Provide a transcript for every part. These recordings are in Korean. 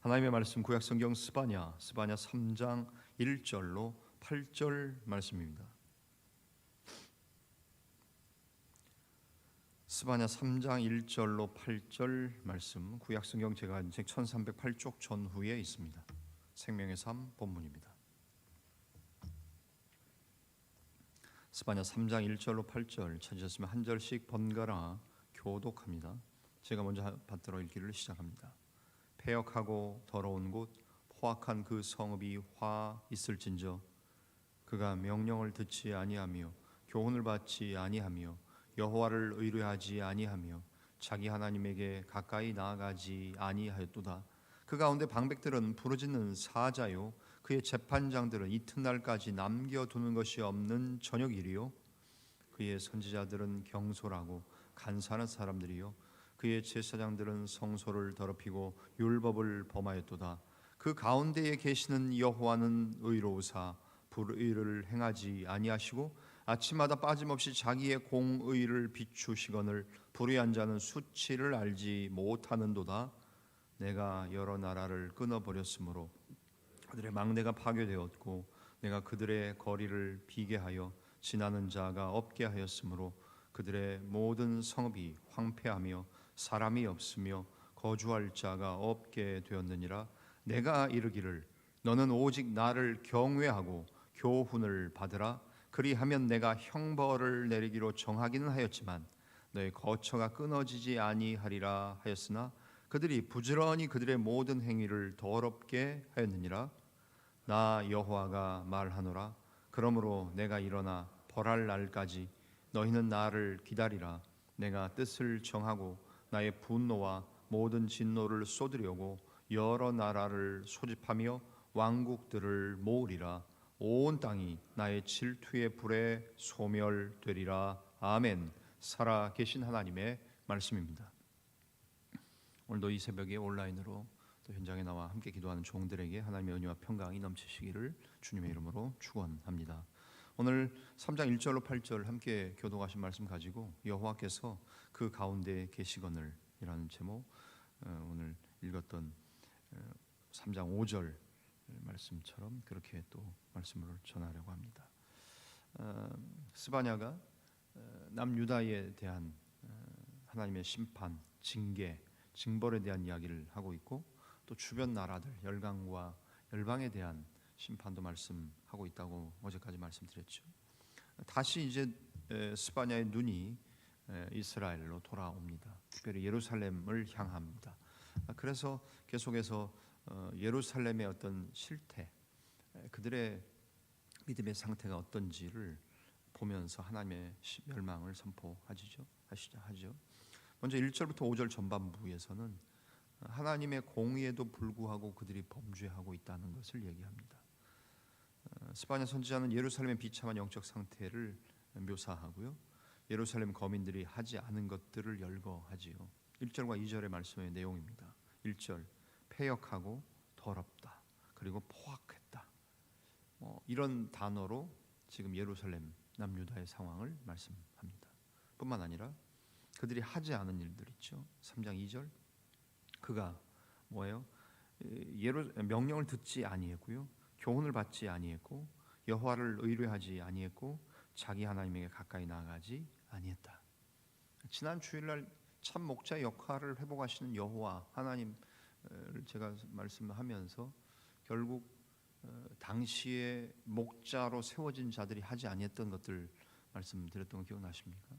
하나님의 말씀 구약 성경 스바냐 스바냐 3장 1절로 8절 말씀입니다. 스바냐 3장 1절로 8절 말씀 구약 성경 제가 책 1308쪽 전후에 있습니다. 생명의 삶 본문입니다. 스바냐 3장 1절로 8절 찾으셨으면 한 절씩 번갈아 교독합니다. 제가 먼저 받들어 읽기를 시작합니다. 폐역하고 더러운 곳 포악한 그 성읍이 화 있을진저 그가 명령을 듣지 아니하며 교훈을 받지 아니하며 여호와를 의뢰하지 아니하며 자기 하나님에게 가까이 나아가지 아니하였도다. 그 가운데 방백들은 부르짖는 사자요 그의 재판장들은 이튿날까지 남겨두는 것이 없는 저녁일이요 그의 선지자들은 경솔하고 간사한 사람들이요 그의 제사장들은 성소를 더럽히고 율법을 범하였도다. 그 가운데에 계시는 여호와는 의로우사 불의를 행하지 아니하시고 아침마다 빠짐없이 자기의 공의를 비추시거늘 불의한 자는 수치를 알지 못하는도다. 내가 여러 나라를 끊어버렸으므로 그들의 망대가 파괴되었고 내가 그들의 거리를 비게 하여 지나는 자가 없게 하였으므로 그들의 모든 성읍이 황폐하며 사람이 없으며 거주할 자가 없게 되었느니라. 내가 이르기를 너는 오직 나를 경외하고 교훈을 받으라. 그리하면 내가 형벌을 내리기로 정하기는 하였지만 너의 거처가 끊어지지 아니하리라 하였으나 그들이 부지런히 그들의 모든 행위를 더럽게 하였느니라. 나 여호와가 말하노라. 그러므로 내가 일어나 벌할 날까지 너희는 나를 기다리라. 내가 뜻을 정하고 나의 분노와 모든 진노를 쏟으려고 여러 나라를 소집하며 왕국들을 모으리라 온 땅이 나의 질투의 불에 소멸되리라 아멘 살아 계신 하나님의 말씀입니다. 오늘도 이 새벽에 온라인으로 또 현장에 나와 함께 기도하는 종들에게 하나님의 은혜와 평강이 넘치시기를 주님의 이름으로 축원합니다. 오늘 3장 1절로 8절 함께 교독하신 말씀 가지고 여호와께서 그 가운데 계시거늘이라는 제목 어, 오늘 읽었던 3장 어, 5절 말씀처럼 그렇게 또 말씀을 전하려고 합니다. 어, 스바냐가 남유다에 대한 하나님의 심판, 징계, 징벌에 대한 이야기를 하고 있고 또 주변 나라들 열강과 열방에 대한 심판도 말씀하고 있다고 어제까지 말씀드렸죠. 다시 이제 스바냐의 눈이 이스라엘로 돌아옵니다. 특별히 예루살렘을 향합니다. 그래서 계속해서 어, 예루살렘의 어떤 실태, 그들의 믿음의 상태가 어떤지를 보면서 하나님의 멸망을 선포하시죠. 하시죠. 먼저 1절부터 5절 전반부에서는 하나님의 공의에도 불구하고 그들이 범죄하고 있다는 것을 얘기합니다. 어, 스바냐 선지자는 예루살렘의 비참한 영적 상태를 묘사하고요. 예루살렘 거민들이 하지 않은 것들을 열거하지요. 1절과 2절의 말씀의 내용입니다. 1절 폐역하고 더럽다. 그리고 포악했다. 뭐 이런 단어로 지금 예루살렘 남유다의 상황을 말씀합니다. 뿐만 아니라 그들이 하지 않은 일들 있죠. 3장 2절 그가 뭐예요? 예루 명령을 듣지 아니했고요. 교훈을 받지 아니했고 여호와를 의뢰하지 아니했고 자기 하나님에게 가까이 나아가지 아니했다. 지난 주일날 참 목자 역할을 회복하시는 여호와 하나님을 제가 말씀하면서 결국 어, 당시에 목자로 세워진 자들이 하지 아니했던 것들 말씀드렸던 거 기억나십니까?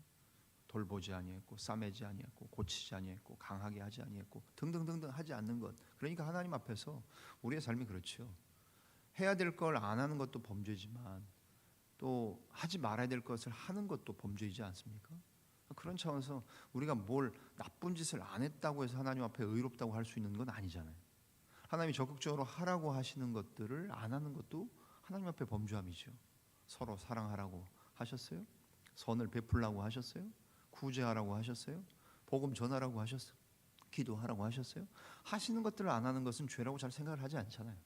돌보지 아니했고 싸매지 아니했고 고치지 아니했고 강하게 하지 아니했고 등등등등 하지 않는 것. 그러니까 하나님 앞에서 우리의 삶이 그렇죠. 해야 될 걸 안 하는 것도 범죄지만 또 하지 말아야 될 것을 하는 것도 범죄이지 않습니까? 그런 차원에서 우리가 뭘 나쁜 짓을 안 했다고 해서 하나님 앞에 의롭다고 할 수 있는 건 아니잖아요. 하나님이 적극적으로 하라고 하시는 것들을 안 하는 것도 하나님 앞에 범죄함이죠. 서로 사랑하라고 하셨어요? 선을 베풀라고 하셨어요? 구제하라고 하셨어요? 복음 전하라고 하셨어요? 기도하라고 하셨어요? 하시는 것들을 안 하는 것은 죄라고 잘 생각을 하지 않잖아요.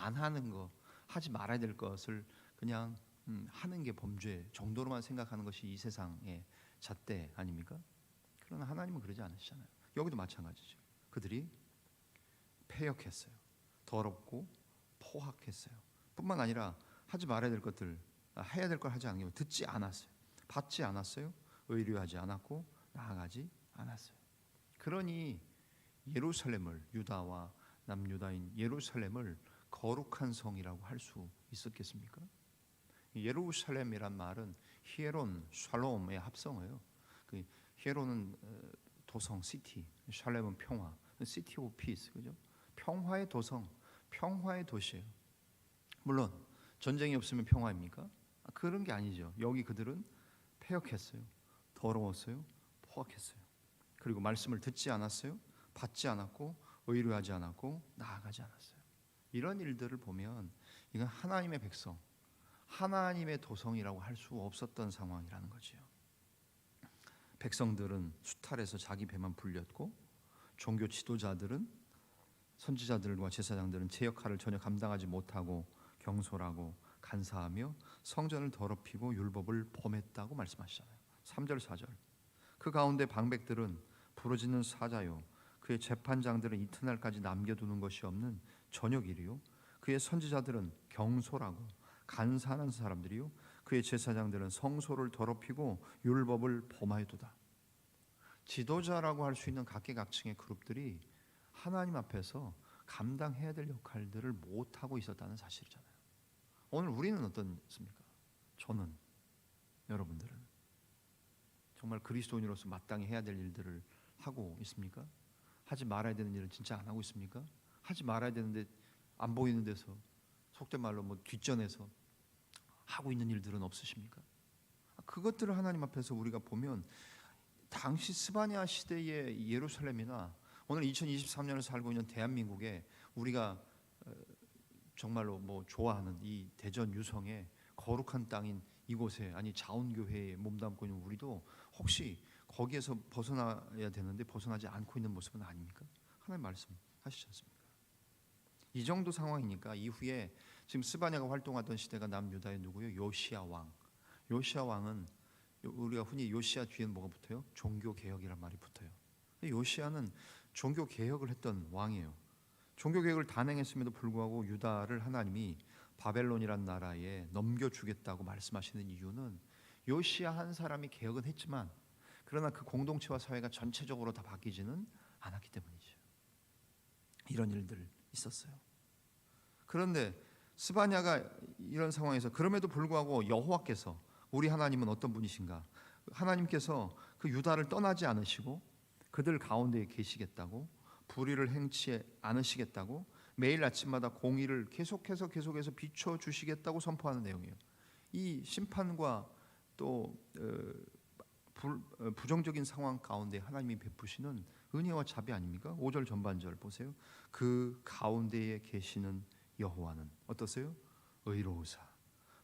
안 하는 거, 하지 말아야 될 것을 그냥 음, 하는 게 범죄 정도로만 생각하는 것이 이 세상의 잣대 아닙니까? 그러나 하나님은 그러지 않으시잖아요. 여기도 마찬가지죠. 그들이 패역했어요. 더럽고 포악했어요. 뿐만 아니라 하지 말아야 될 것들, 아, 해야 될 걸 하지 않으면 듣지 않았어요. 받지 않았어요. 의뢰하지 않았고 나아가지 않았어요. 그러니 예루살렘을 유다와 남유다인 예루살렘을 거룩한 성이라고 할 수 있었겠습니까? 예루살렘이란 말은 히에론, 샬롬의 합성어예요. 그 히에론은 어, 도성, 시티, 샬렘은 평화, 시티 오브 피스, 그죠? 평화의 도성, 평화의 도시예요. 물론 전쟁이 없으면 평화입니까? 아, 그런 게 아니죠. 여기 그들은 패역했어요, 더러웠어요, 포악했어요. 그리고 말씀을 듣지 않았어요, 받지 않았고 의뢰하지 않았고 나아가지 않았어요. 이런 일들을 보면 이건 하나님의 백성, 하나님의 도성이라고 할 수 없었던 상황이라는 거지요. 백성들은 수탈해서 자기 배만 불렸고 종교 지도자들은 선지자들과 제사장들은 제 역할을 전혀 감당하지 못하고 경솔하고 간사하며 성전을 더럽히고 율법을 범했다고 말씀하시잖아요. 3절 4절. 그 가운데 방백들은 부러지는 사자요 그의 재판장들은 이튿날까지 남겨두는 것이 없는 저녁일이요 그의 선지자들은 경솔하고 간사한 사람들이요 그의 제사장들은 성소를 더럽히고 율법을 범하여도다. 지도자라고 할 수 있는 각계각층의 그룹들이 하나님 앞에서 감당해야 될 역할들을 못 하고 있었다는 사실이잖아요. 오늘 우리는 어떻습니까? 저는 여러분들은 정말 그리스도인으로서 마땅히 해야 될 일들을 하고 있습니까? 하지 말아야 되는 일은 진짜 안 하고 있습니까? 하지 말아야 되는데 안 보이는 데서 속된 말로 뭐 뒷전에서 하고 있는 일들은 없으십니까? 그것들을 하나님 앞에서 우리가 보면 당시 스바냐 시대의 예루살렘이나 오늘 2023년을 살고 있는 대한민국에 우리가 어, 정말로 뭐 좋아하는 이 대전 유성의 거룩한 땅인 이곳에 아니 자원교회에 몸담고 있는 우리도 혹시 거기에서 벗어나야 되는데 벗어나지 않고 있는 모습은 아닙니까? 하나님 말씀 하시지 않습니까? 이 정도 상황이니까 이후에 지금 스바냐가 활동하던 시대가 남유다의 누구요? 요시아 왕. 요시아 왕은 우리가 흔히 요시아 뒤에는 뭐가 붙어요? 종교 개혁이란 말이 붙어요. 요시아는 종교 개혁을 했던 왕이에요. 종교 개혁을 단행했음에도 불구하고 유다를 하나님이 바벨론이란 나라에 넘겨주겠다고 말씀하시는 이유는 요시아 한 사람이 개혁은 했지만 그러나 그 공동체와 사회가 전체적으로 다 바뀌지는 않았기 때문이죠. 이런 일들 있었어요. 그런데 스바냐가 이런 상황에서 그럼에도 불구하고 여호와께서 우리 하나님은 어떤 분이신가? 하나님께서 그 유다를 떠나지 않으시고 그들 가운데에 계시겠다고 불의를 행치 않으시겠다고 매일 아침마다 공의를 계속해서 계속해서 비춰 주시겠다고 선포하는 내용이에요. 이 심판과 또 어, 불, 어, 부정적인 상황 가운데 하나님이 베푸시는 은혜와 자비 아닙니까? 5절 전반절 보세요. 그 가운데에 계시는 여호와는 어떠세요? 의로우사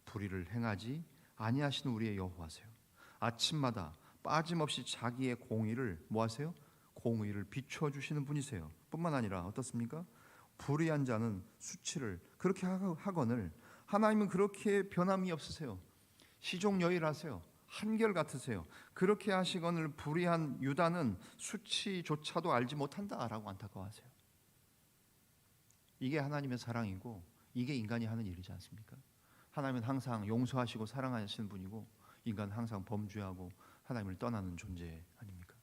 불의를 행하지 아니하시는 우리의 여호와세요. 아침마다 빠짐없이 자기의 공의를 뭐하세요? 공의를 비춰 주시는 분이세요. 뿐만 아니라 어떻습니까? 불의한 자는 수치를 그렇게 하거늘 하나님은 그렇게 변함이 없으세요. 시종 여일하세요. 한결 같으세요. 그렇게 하시거늘 불의한 유다는 수치조차도 알지 못한다라고 안타까워하세요. 이게 하나님의 사랑이고 이게 인간이 하는 일이지 않습니까? 하나님은 항상 용서하시고 사랑하시는 분이고 인간 항상 범죄하고 하나님을 떠나는 존재 아닙니까?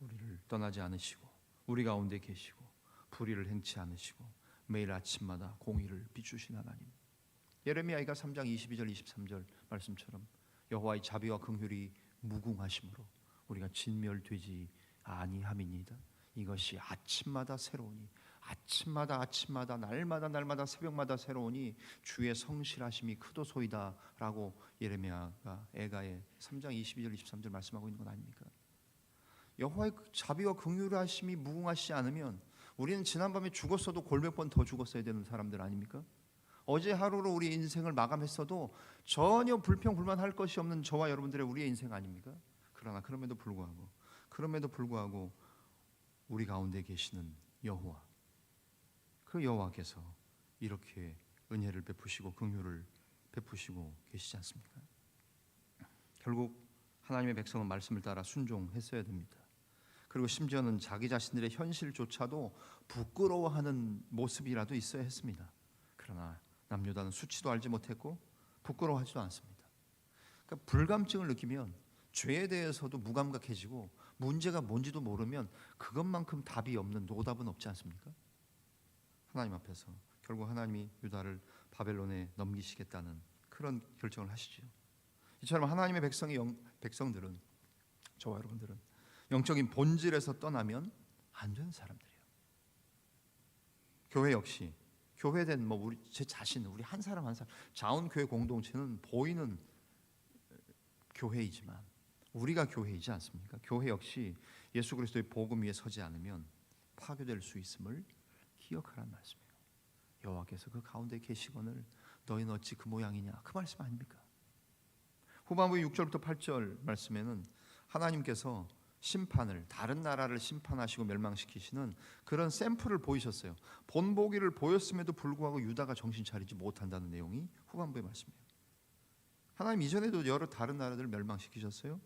우리를 떠나지 않으시고 우리 가운데 계시고 불의를 행치 않으시고 매일 아침마다 공의를 비추신 하나님. 예레미야가 3장 22절 23절 말씀처럼 여호와의 자비와 긍휼이 무궁하심으로 우리가 진멸되지 아니함이니이다. 이것이 아침마다 새로우니 아침마다 아침마다 날마다 날마다 새벽마다 새로우니 주의 성실하심이 크도소이다라고 예레미야가 에가의 3장 22절 23절 말씀하고 있는 건 아닙니까? 여호와의 자비와 긍휼하심이 무궁하시지 않으면 우리는 지난밤에 죽었어도 골몇 번더 죽었어야 되는 사람들 아닙니까? 어제 하루로 우리 인생을 마감했어도 전혀 불평 불만할 것이 없는 저와 여러분들의 우리의 인생 아닙니까? 그러나 그럼에도 불구하고 그럼에도 불구하고 우리 가운데 계시는 여호와 그 여호와께서 이렇게 은혜를 베푸시고 긍휼을 베푸시고 계시지 않습니까? 결국 하나님의 백성은 말씀을 따라 순종했어야 됩니다. 그리고 심지어는 자기 자신들의 현실조차도 부끄러워하는 모습이라도 있어야 했습니다. 그러나 남유다는 수치도 알지 못했고 부끄러워하지도 않습니다. 그러니까 불감증을 느끼면 죄에 대해서도 무감각해지고 문제가 뭔지도 모르면 그것만큼 답이 없는 노답은 없지 않습니까? 하나님 앞에서 결국 하나님이 유다를 바벨론에 넘기시겠다는 그런 결정을 하시죠. 이처럼 하나님의 백성의 영, 백성들은 저와 여러분들은 영적인 본질에서 떠나면 안 되는 사람들이에요. 교회 역시 교회된 뭐 우리 제 자신 우리 한 사람 한 사람 자원 교회 공동체는 보이는 교회이지만 우리가 교회이지 않습니까? 교회 역시 예수 그리스도의 복음 위에 서지 않으면 파괴될 수 있음을 기억하라는 말씀이에요. 여호와께서 그 가운데 계시거늘 너희는 어찌 그 모양이냐 그 말씀 아닙니까? 후반부 6절부터 8절 말씀에는 하나님께서 심판을 다른 나라를 심판하시고 멸망시키시는 그런 샘플을 보이셨어요. 본보기를 보였음에도 불구하고 유다가 정신 차리지 못한다는 내용이 후반부의 말씀이에요. 하나님 이전에도 여러 다른 나라들을 멸망시키셨어요.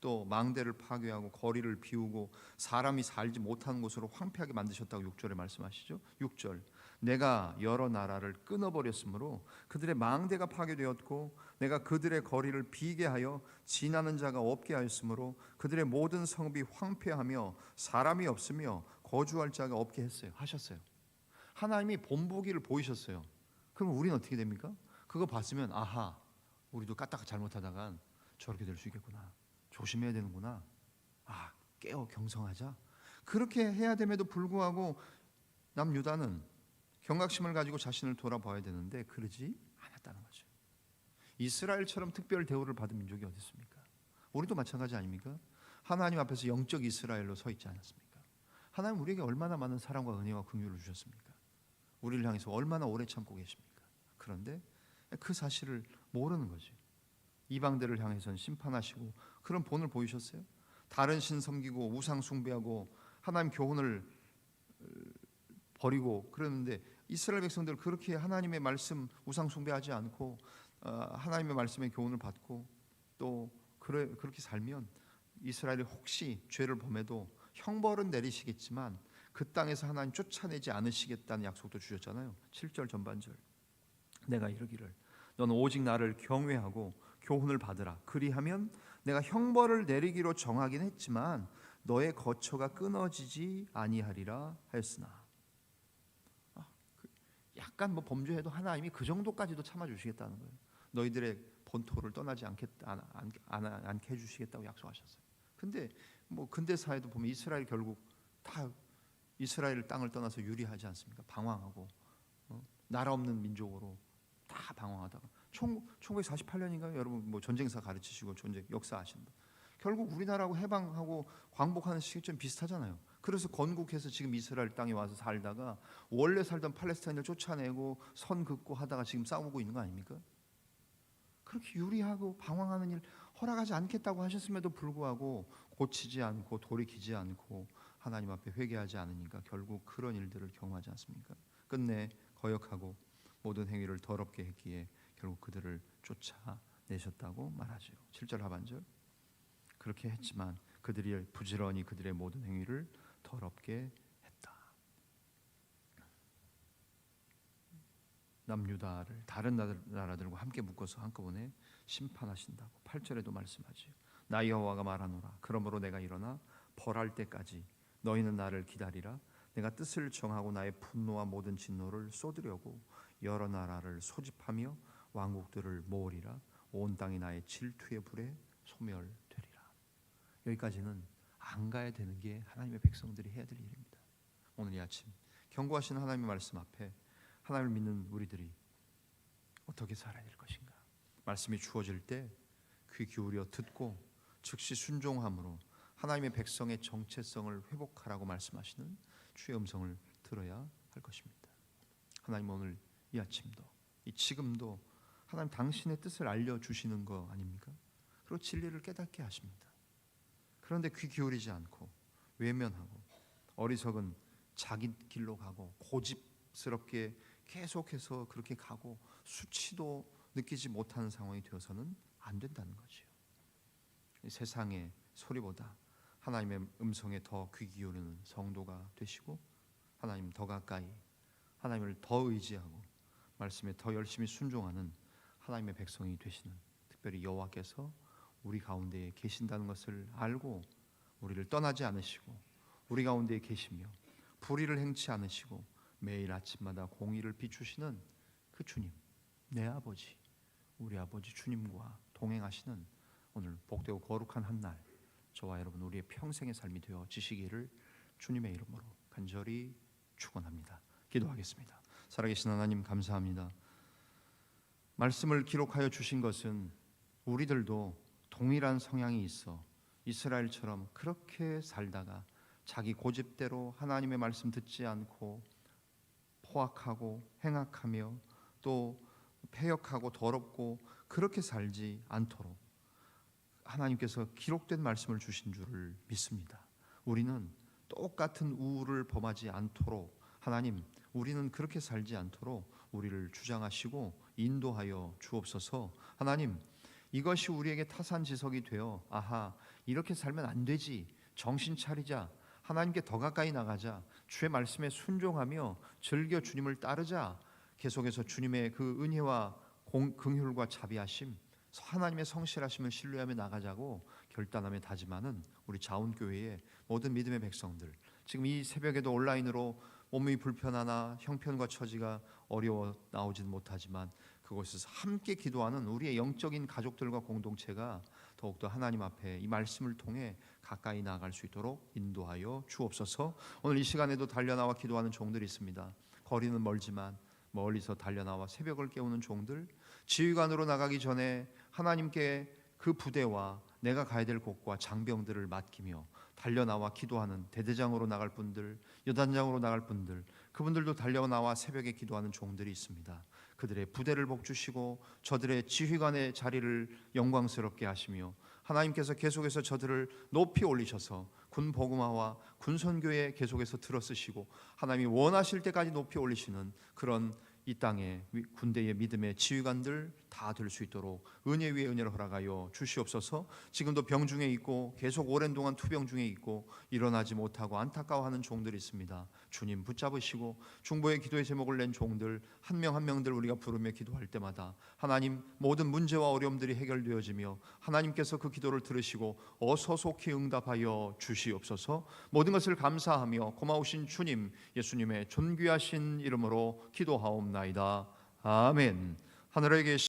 또 망대를 파괴하고 거리를 비우고 사람이 살지 못하는 곳으로 황폐하게 만드셨다고 6절에 말씀하시죠. 6절 내가 여러 나라를 끊어버렸으므로 그들의 망대가 파괴되었고 내가 그들의 거리를 비게 하여 지나는 자가 없게 하였으므로 그들의 모든 성읍이 황폐하며 사람이 없으며 거주할 자가 없게 했어요. 하셨어요. 하나님이 본보기를 보이셨어요. 그럼 우리는 어떻게 됩니까? 그거 봤으면 아하 우리도 까딱 잘못하다간 저렇게 될 수 있겠구나. 조심해야 되는구나. 아 깨어 경성하자. 그렇게 해야 됨에도 불구하고 남유다는 경각심을 가지고 자신을 돌아봐야 되는데 그러지 않았다는 거죠. 이스라엘처럼 특별 대우를 받은 민족이 어디 있습니까? 우리도 마찬가지 아닙니까? 하나님 앞에서 영적 이스라엘로 서 있지 않았습니까? 하나님 우리에게 얼마나 많은 사랑과 은혜와 긍휼을 주셨습니까? 우리를 향해서 얼마나 오래 참고 계십니까? 그런데 그 사실을 모르는 거지. 이방들을 향해서는 심판하시고 그런 본을 보이셨어요? 다른 신 섬기고 우상 숭배하고 하나님 교훈을 어, 버리고 그러는데 이스라엘 백성들 그렇게 하나님의 말씀 우상 숭배하지 않고 어, 하나님의 말씀의 교훈을 받고 또 그래, 그렇게 살면 이스라엘이 혹시 죄를 범해도 형벌은 내리시겠지만 그 땅에서 하나님 쫓아내지 않으시겠다는 약속도 주셨잖아요. 7절 전반절. 내가 이르기를 너는 오직 나를 경외하고 교훈을 받으라. 그리하면 내가 형벌을 내리기로 정하긴 했지만 너의 거처가 끊어지지 아니하리라 하였으나 약간 뭐 범죄해도 하나님이 그 정도까지도 참아 주시겠다는 거예요. 너희들의 본토를 떠나지 않겠다 안, 안, 안, 않게 해주시겠다고 약속하셨어요. 근데 뭐 근대사에도 보면 이스라엘 결국 다 이스라엘 땅을 떠나서 유리하지 않습니까? 방황하고 어? 나라 없는 민족으로 다 방황하다가 1948년인가요? 여러분 뭐 전쟁사 가르치시고 전쟁 역사 아시는 분. 결국 우리나라하고 해방하고 광복하는 시기점 비슷하잖아요. 그래서 건국해서 지금 이스라엘 땅에 와서 살다가 원래 살던 팔레스타인을 쫓아내고 선 긋고 하다가 지금 싸우고 있는 거 아닙니까? 그렇게 유리하고 방황하는 일 허락하지 않겠다고 하셨음에도 불구하고 고치지 않고 돌이키지 않고 하나님 앞에 회개하지 않으니까 결국 그런 일들을 경험하지 않습니까? 끝내 거역하고 모든 행위를 더럽게 했기에 결국 그들을 쫓아내셨다고 말하죠. 7절 하반절. 그렇게 했지만 그들이 부지런히 그들의 모든 행위를 더럽게 했다. 남유다를 다른 나라들과 함께 묶어서 한꺼번에 심판하신다고 8절에도 말씀하지요. 나 여호와가 말하노라. 그러므로 내가 일어나 벌할 때까지 너희는 나를 기다리라. 내가 뜻을 정하고 나의 분노와 모든 진노를 쏟으려고 여러 나라를 소집하며 왕국들을 모으리라. 온 땅이 나의 질투의 불에 소멸되리라. 여기까지는 안 가야 되는 게 하나님의 백성들이 해야 될 일입니다. 오늘 이 아침 경고하시는 하나님의 말씀 앞에 하나님을 믿는 우리들이 어떻게 살아야 될 것인가? 말씀이 주어질 때 귀 기울여 듣고 즉시 순종함으로 하나님의 백성의 정체성을 회복하라고 말씀하시는 주의 음성을 들어야 할 것입니다. 하나님 오늘 이 아침도 이 지금도 하나님 당신의 뜻을 알려 주시는 거 아닙니까? 그리고 진리를 깨닫게 하십니다. 그런데 귀 기울이지 않고 외면하고 어리석은 자기 길로 가고 고집스럽게 계속해서 그렇게 가고 수치도 느끼지 못하는 상황이 되어서는 안 된다는 거지요. 세상의 소리보다 하나님의 음성에 더 귀 기울이는 성도가 되시고 하나님 더 가까이 하나님을 더 의지하고 말씀에 더 열심히 순종하는 하나님의 백성이 되시는 특별히 여호와께서 우리 가운데에 계신다는 것을 알고 우리를 떠나지 않으시고 우리 가운데에 계시며 불의를 행치 않으시고 매일 아침마다 공의를 비추시는 그 주님 내 아버지 우리 아버지 주님과 동행하시는 오늘 복되고 거룩한 한 날 저와 여러분 우리의 평생의 삶이 되어 지시기를 주님의 이름으로 간절히 축원합니다. 기도하겠습니다. 살아계신 하나님 감사합니다. 말씀을 기록하여 주신 것은 우리들도 동일한 성향이 있어 이스라엘처럼 그렇게 살다가 자기 고집대로 하나님의 말씀 듣지 않고 포악하고 행악하며 또 폐역하고 더럽고 그렇게 살지 않도록 하나님께서 기록된 말씀을 주신 줄을 믿습니다. 우리는 똑같은 우울을 범하지 않도록 하나님 우리는 그렇게 살지 않도록 우리를 주장하시고 인도하여 주옵소서. 하나님 이것이 우리에게 타산지석이 되어 아하 이렇게 살면 안 되지. 정신 차리자. 하나님께 더 가까이 나가자. 주의 말씀에 순종하며 즐겨 주님을 따르자. 계속해서 주님의 그 은혜와 공, 긍휼과 자비하심 하나님의 성실하심을 신뢰하며 나가자고 결단하며 다짐하는 우리 자원교회의 모든 믿음의 백성들. 지금 이 새벽에도 온라인으로 몸이 불편하나 형편과 처지가 어려워 나오지는 못하지만 그곳에서 함께 기도하는 우리의 영적인 가족들과 공동체가 더욱더 하나님 앞에 이 말씀을 통해 가까이 나아갈 수 있도록 인도하여 주옵소서. 오늘 이 시간에도 달려나와 기도하는 종들이 있습니다. 거리는 멀지만 멀리서 달려나와 새벽을 깨우는 종들, 지휘관으로 나가기 전에 하나님께 그 부대와 내가 가야 될 곳과 장병들을 맡기며 달려나와 기도하는 대대장으로 나갈 분들, 여단장으로 나갈 분들, 그분들도 달려나와 새벽에 기도하는 종들이 있습니다. 그들의 부대를 복주시고 저들의 지휘관의 자리를 영광스럽게 하시며 하나님께서 계속해서 저들을 높이 올리셔서 군 복음화와 군 선교에 계속해서 들어쓰시고 하나님이 원하실 때까지 높이 올리시는 그런 이 땅의 위- 군대의 믿음의 지휘관들 다 될 수 있도록 은혜 위에 은혜를 허락하여 주시옵소서. 지금도 병 중에 있고 계속 오랜 동안 투병 중에 있고 일어나지 못하고 안타까워하는 종들이 있습니다. 주님 붙잡으시고 중보의 기도의 제목을 낸 종들 한 명 한 명들 우리가 부르며 기도할 때마다 하나님 모든 문제와 어려움들이 해결되어지며 하나님께서 그 기도를 들으시고 어서 속히 응답하여 주시옵소서. 모든 것을 감사하며 고마우신 주님 예수님의 존귀하신 이름으로 기도하옵나이다. 아멘. 하늘에 계신